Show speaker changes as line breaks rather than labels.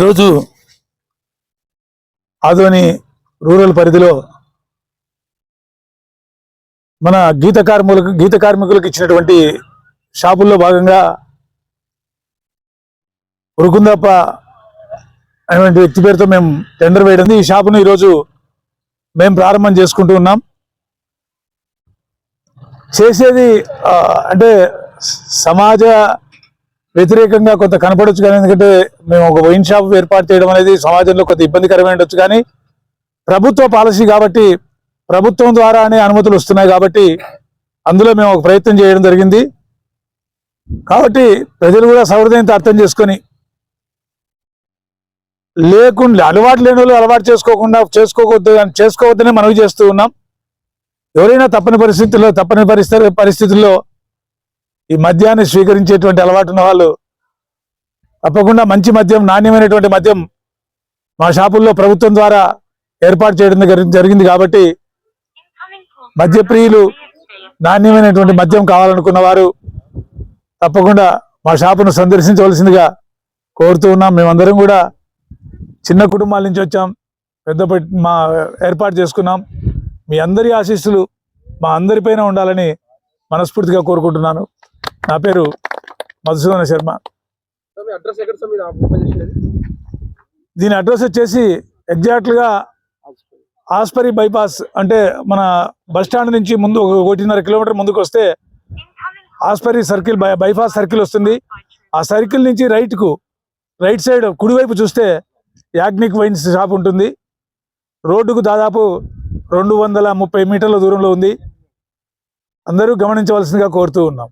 ఈరోజు ఆదోని రూరల్ పరిధిలో మన గీత కార్మికులకు గీత కార్మికులకు ఇచ్చినటువంటి షాపుల్లో భాగంగా ఉరుకుందప్ప అనేటువంటి వ్యక్తి పేరుతో మేము టెండర్ వేయడం ఈ షాపును ఈరోజు మేము ప్రారంభం చేసుకుంటూ ఉన్నాం. చేసేది అంటే సమాజ వ్యతిరేకంగా కొంత కనపడొచ్చు కానీ ఎందుకంటే మేము ఒక వైన్ షాప్ ఏర్పాటు చేయడం అనేది సమాజంలో కొంత ఇబ్బందికరమైన ఉండొచ్చు కానీ ప్రభుత్వ పాలసీ కాబట్టి ప్రభుత్వం ద్వారానే అనుమతులు వస్తున్నాయి కాబట్టి అందులో మేము ఒక ప్రయత్నం చేయడం జరిగింది. కాబట్టి ప్రజలు కూడా సౌహృదయంతో అర్థం చేసుకొని లేకుండా అలవాటు లేని వాళ్ళు అలవాటు చేసుకోకుండా చేసుకోవద్దు చేసుకోవద్దనే మనవి చేస్తూ ఉన్నాం. ఎవరైనా తప్పని పరిస్థితుల్లో తప్పని పరిస్థితి పరిస్థితుల్లో ఈ మద్యాన్ని స్వీకరించేటువంటి అలవాటు ఉన్న వాళ్ళు తప్పకుండా మంచి మద్యం నాణ్యమైనటువంటి మద్యం మా షాపుల్లో ప్రభుత్వం ద్వారా ఏర్పాటు చేయడం జరిగింది కాబట్టి
మద్యప్రియులు
నాణ్యమైనటువంటి మద్యం కావాలనుకున్న వారు తప్పకుండా మా షాపును సందర్శించవలసిందిగా కోరుతూ ఉన్నాం. మేమందరం కూడా చిన్న కుటుంబాల నుంచి వచ్చాం. పెద్ద మా ఏర్పాటు చేసుకున్నాం. మీ అందరి ఆశీస్సులు మా అందరిపైన ఉండాలని మనస్ఫూర్తిగా కోరుకుంటున్నాను. నా పేరు మధుసూదన శర్మ. దీని అడ్రస్ వచ్చేసి ఎగ్జాక్ట్గా ఆస్పరి బైపాస్ అంటే మన బస్ స్టాండ్ నుంచి ముందు ఒక ఒకటిన్నర కిలోమీటర్ ముందుకు వస్తే Aspari circle by bypass circle వస్తుంది. ఆ సర్కిల్ నుంచి రైట్కు రైట్ సైడ్ కుడివైపు చూస్తే యాగ్నిక్ వైన్స్ షాప్ ఉంటుంది. రోడ్డుకు దాదాపు రెండు వందల ముప్పై మీటర్ల దూరంలో ఉంది. అందరూ గమనించవలసిందిగా కోరుతూ ఉన్నాం.